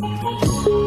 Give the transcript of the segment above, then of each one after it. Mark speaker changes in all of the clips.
Speaker 1: Música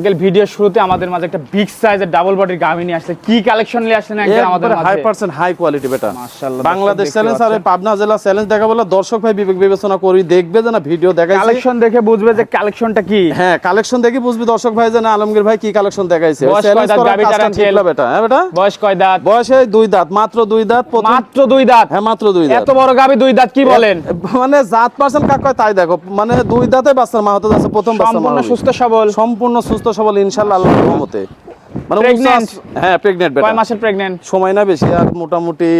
Speaker 1: uncle video শুরুতে আমাদের মাঝে একটা বিগ সাইজের ডাবল বডির গাভী নিয়ে আসছে। কি কালেকশন নিয়ে আসছেন আঙ্কেল আমাদের
Speaker 2: হাই পার্সেন্ট হাই কোয়ালিটি বেটা।
Speaker 1: মাশাআল্লাহ
Speaker 2: বাংলাদেশ চ্যালেঞ্জ আর পাবনা জেলা চ্যালেঞ্জ দেখা বলে দর্শক ভাই বিবেক বিবেচনা করি দেখবে যে না ভিডিও দেখাইছে।
Speaker 1: কালেকশন দেখে বুঝবে যে কালেকশনটা কি।
Speaker 2: হ্যাঁ কালেকশন দেখি বুঝবি দর্শক ভাই যে না আলমগীর ভাই কি কালেকশন দেখাইছে।
Speaker 1: দাঁত?
Speaker 2: করার কাজটা ঠিক না বেটা হ্যাঁ বেটা?
Speaker 1: বয়স কয় দাঁত?
Speaker 2: বয়সে দুই দাঁত মাত্র দুই দাঁত
Speaker 1: মাত্র দুই দাঁত।
Speaker 2: হ্যাঁ মাত্র দুই দাঁত।
Speaker 1: এত বড় গাভী দুই দাঁত কি বলেন?
Speaker 2: মানে জাত পার্সেন্ট কাক কয় তাই দেখো মানে দুই দাঁতে বাচ্চার মা হতে যাচ্ছে প্রথম বাচ্চার মা
Speaker 1: সম্পূর্ণ সুস্থ সবল।
Speaker 2: সম্পূর্ণ সুস্থ সবল ইনশাআল্লাহ আল্লাহর রহমতে। মানে? উচ্চ- হ্যাঁ প্রেগনেন্ট
Speaker 1: কয় মাসের প্রেগনেন্ট
Speaker 2: সময় না বেশি আর মোটামুটি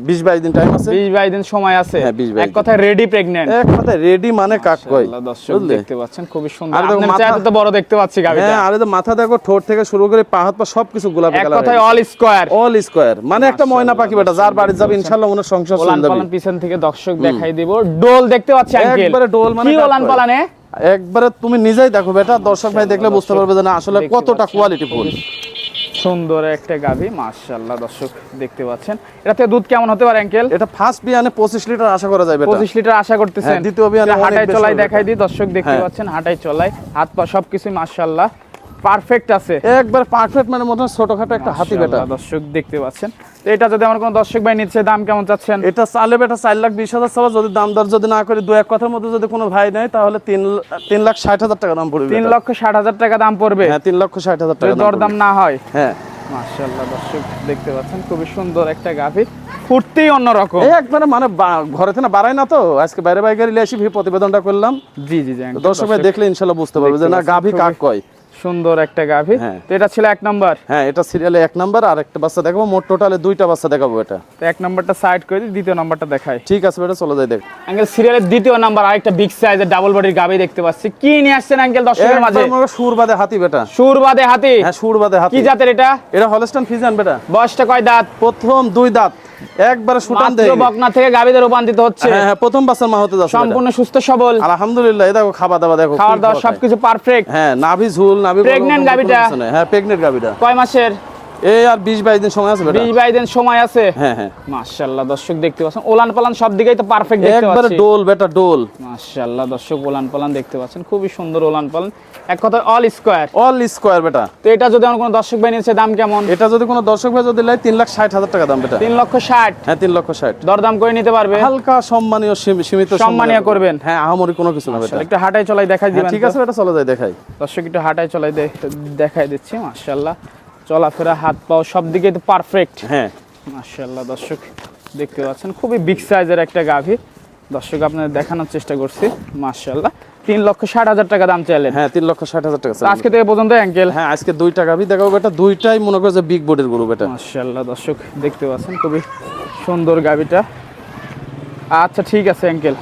Speaker 2: বিশ বাইশ দিন টাইম আছে।
Speaker 1: বিশ বাইশ দিন সময় আছে।
Speaker 2: হ্যাঁ,
Speaker 1: এক কথায় রেডি প্রেগনেন্ট
Speaker 2: এক কথায় রেডি মানে কাক কয়
Speaker 1: দর্শক দেখতে পাচ্ছেন খুবই সুন্দর। আপনার
Speaker 2: মাথা-
Speaker 1: চাইতে তো বড় দেখতে পাচ্ছি গাভীটা
Speaker 2: হ্যাঁ আরে তো মাথা দেখো ঠোঁট থেকে শুরু করে পা হাত পা সবকিছু গোলাপি কালার এক
Speaker 1: কথায় অল স্কোয়ার
Speaker 2: অল স্কোয়ার মানে একটা ময়না পাখি বেটা যার বাড়ি যাবে ইনশাআল্লাহ ওনার সংসার
Speaker 1: ওলান
Speaker 2: চলে
Speaker 1: পালান পিছন থেকে দর্শক দেখাই দিব। ডোল দেখতে পাচ্ছি আঙ্কেল
Speaker 2: একবারে ডোল মানে
Speaker 1: কি ওলান পালানে
Speaker 2: একবারে তুমি নিজেই দেখো বেটা দর্শক ভাই দেখলে বুঝতে পারবে যে না আসলে কতটা কোয়ালিটি ফুল।
Speaker 1: সুন্দর একটা গাভী মাশাআল্লাহ দর্শক দেখতে পাচ্ছেন। এটাতে দুধ কেমন হতে পারে আঙ্কেল
Speaker 2: এটা ফার্স্ট বিয়ানে পঁচিশ লিটার আশা করা যায় বেটা।
Speaker 1: পঁচিশ লিটার আশা করতেছেন।
Speaker 2: হ্যাঁ, দ্বিতীয় অনেক
Speaker 1: হাঁটাই চলাই দেখাই। দিই দর্শক দেখতে
Speaker 2: হ্যাঁ।
Speaker 1: পাচ্ছেন হাঁটাই চলাই হাত পা সবকিছু মাশাআল্লাহ। পারফেক্ট আছে।
Speaker 2: একবার পারফেক্ট মানে মনে ছোটখাটো একটা হাতি বেটা।
Speaker 1: দর্শক দেখতে পাচ্ছেন। এটা যদি আমার কোনো দর্শক ভাই নিচ্ছে দাম কেমন চাচ্ছেন?
Speaker 2: এটা চালে বেটা চার লাখ বিশ হাজার চাওয়া যদি দাম দর যদি না করে দু এক কথার মধ্যে যদি কোনো ভাই নেয় তাহলে তিন তিন লাখ ষাট হাজার টাকা দাম পড়বে
Speaker 1: তিন লক্ষ ষাট হাজার টাকা দাম পড়বে।
Speaker 2: হ্যাঁ তিন লক্ষ ষাট হাজার টাকা
Speaker 1: যদি
Speaker 2: দাম
Speaker 1: না হয়।
Speaker 2: হ্যাঁ।
Speaker 1: মাশাআল্লাহ দর্শক দেখতে পাচ্ছেন খুবই সুন্দর একটা গাভী। ফুর্তি অন্যরকম।
Speaker 2: একবারে মানে ঘরে থেকে বাড়াই না তো আজকে বাইরে বাইরে এসে প্রতিবেদনটা করলাম।
Speaker 1: জি জি জি
Speaker 2: দর্শক ভাই দেখলে ইনশাল্লাহ বুঝতে পারবে যে না গাভী কাক কয়।
Speaker 1: সুন্দর একটা গাভী।
Speaker 2: হ্যাঁ।
Speaker 1: তো এটা ছিল এক নম্বর?
Speaker 2: হ্যাঁ এটা সিরিয়ালে এক নাম্বার আর একটা বাচ্চা দেখাবো। মোট টোটালে দুইটা বাচ্চা দেখাবো এটা।
Speaker 1: তো এক নাম্বারটা সাইড করে দিই দ্বিতীয় নাম্বারটা দেখাই।
Speaker 2: ঠিক আছে বেটা চলে যাই দেখ।
Speaker 1: আঙ্কেল সিরিয়ালের দ্বিতীয় নাম্বার আরেকটা বিগ সাইজের ডাবল বডির গাভী দেখতে পাচ্ছি। কি নিয়ে আসছেন আঙ্কেল দর্শকের মাঝে?
Speaker 2: একবার মনে হয় সুর হাতি বেটা।
Speaker 1: সুরবাদে হাতি।
Speaker 2: হ্যাঁ সুরবাদে হাতি
Speaker 1: কি জাতের এটা?
Speaker 2: এটা হলস্টান ফিজান বেটা।
Speaker 1: বয়সটা কয় দাঁত?
Speaker 2: প্রথম দুই দাঁত। একবারে সুটান দেয়
Speaker 1: বকনা থেকে গাবিতে রূপান্তরিত হচ্ছে।
Speaker 2: হ্যাঁ হ্যাঁ প্রথম বাচ্চার মা হতে যাচ্ছে
Speaker 1: সম্পূর্ণ সুস্থ সবল।
Speaker 2: আলহামদুলিল্লাহ এই দেখো খাওয়া দাওয়া দেখো খাওয়া দাওয়া
Speaker 1: সবকিছু পারফেক্ট
Speaker 2: হ্যাঁ নাভি ঝুল নাভি
Speaker 1: প্রেগন্যান্ট গাভীটা?
Speaker 2: হ্যাঁ প্রেগন্যান্ট গাবিটা
Speaker 1: কয় মাসের?
Speaker 2: এই আর দিন সময় আছে বেটা।
Speaker 1: দিন সময় আছে।
Speaker 2: হ্যাঁ হ্যাঁ।
Speaker 1: মাশাআল্লাহ দর্শক দেখতে পাচ্ছেন ওলান পালান সব দিকেই তো পারফেক্ট দেখতে
Speaker 2: একবারে ডোল বেটা ডোল।
Speaker 1: মাশাআল্লাহ দর্শক ওলান পালান দেখতে পাচ্ছেন খুবই সুন্দর ওলান পালান এক কথা অল স্কোয়ার
Speaker 2: অল স্কোয়ার বেটা।
Speaker 1: তো এটা যদি আমার কোনো দর্শক ভাই নিচ্ছে দাম কেমন?
Speaker 2: এটা যদি কোনো দর্শক ভাই যদি লাই তিন লাখ ষাট হাজার টাকা দাম বেটা।
Speaker 1: লক্ষ ষাট।
Speaker 2: হ্যাঁ তিন লক্ষ ষাট।
Speaker 1: দরদাম করে নিতে পারবে।
Speaker 2: হালকা সম্মানীয় সীমিত
Speaker 1: সম্মানীয় করবেন।
Speaker 2: হ্যাঁ আহামরি কোনো কিছু না বেটা।
Speaker 1: একটু হাঁটাই চলাই দেখাই
Speaker 2: হ্যাঁ,
Speaker 1: দিবেন
Speaker 2: ঠিক আছে বেটা চলে যাই দেখাই।
Speaker 1: দর্শক একটু হাঁটাই চলাই দেখাই দিচ্ছি মাশাআল্লাহ চলাফেরা হাত পাও সব দিকে তো পারফেক্ট
Speaker 2: হ্যাঁ।
Speaker 1: মাশাআল্লাহ দর্শক দেখতে পাচ্ছেন খুবই বিগ সাইজের একটা গাভী। দর্শক আপনাদের দেখানোর চেষ্টা করছি মাশাআল্লাহ। তিন লক্ষ ষাট হাজার টাকা দাম চাইলেন।
Speaker 2: হ্যাঁ তিন লক্ষ ষাট হাজার টাকা
Speaker 1: তো। আজকে থেকে পর্যন্ত অ্যাঙ্কেল
Speaker 2: হ্যাঁ আজকে দুই টাকা দেখাবো বেটা দুইটাই মনে করে যে বিগ বোর্ডের গরু বেটা
Speaker 1: মাশাআল্লাহ দর্শক দেখতে পাচ্ছেন খুবই সুন্দর গাবিটা আচ্ছা ঠিক আছে আঙ্কেল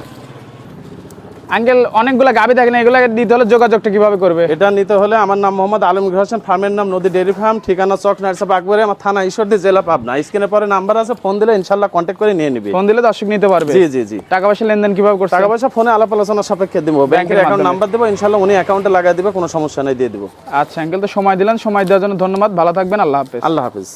Speaker 1: আঙ্কেল অনেকগুলো গাবি থাকে না এগুলো দিতে হলে যোগাযোগটা কীভাবে করবে?
Speaker 2: এটা নিতে হলে আমার নাম মোহাম্মদ আলমগীর হোসেন ফার্মের নাম নদী ডেয়ারি ফার্ম ঠিকানা চক নার্সাপ আকবরে আমার থানা ঈশ্বরদী জেলা পাবনা। স্ক্রিনের পরে নাম্বার আছে ফোন দিলে ইনশাল্লাহ কন্ট্যাক্ট করে নিয়ে নিবি।
Speaker 1: ফোন দিলে দর্শক নিতে পারবে।
Speaker 2: জি জি জি।
Speaker 1: টাকা পয়সা লেনদেন কীভাবে করছে
Speaker 2: টাকা পয়সা ফোনে আলাপ আলোচনা সাপেক্ষে দিব। ব্যাংকের অ্যাকাউন্ট নাম্বার দেবো ইনশাল্লাহ উনি অ্যাকাউন্টে লাগাই দিবে কোনো সমস্যা নেই দিয়ে দিব।
Speaker 1: আচ্ছা আঙ্কেল তো সময় দিলেন সময় দেওয়ার জন্য ধন্যবাদ ভালো থাকবেন আল্লাহ হাফেজ।
Speaker 2: আল্লাহ হাফিজ।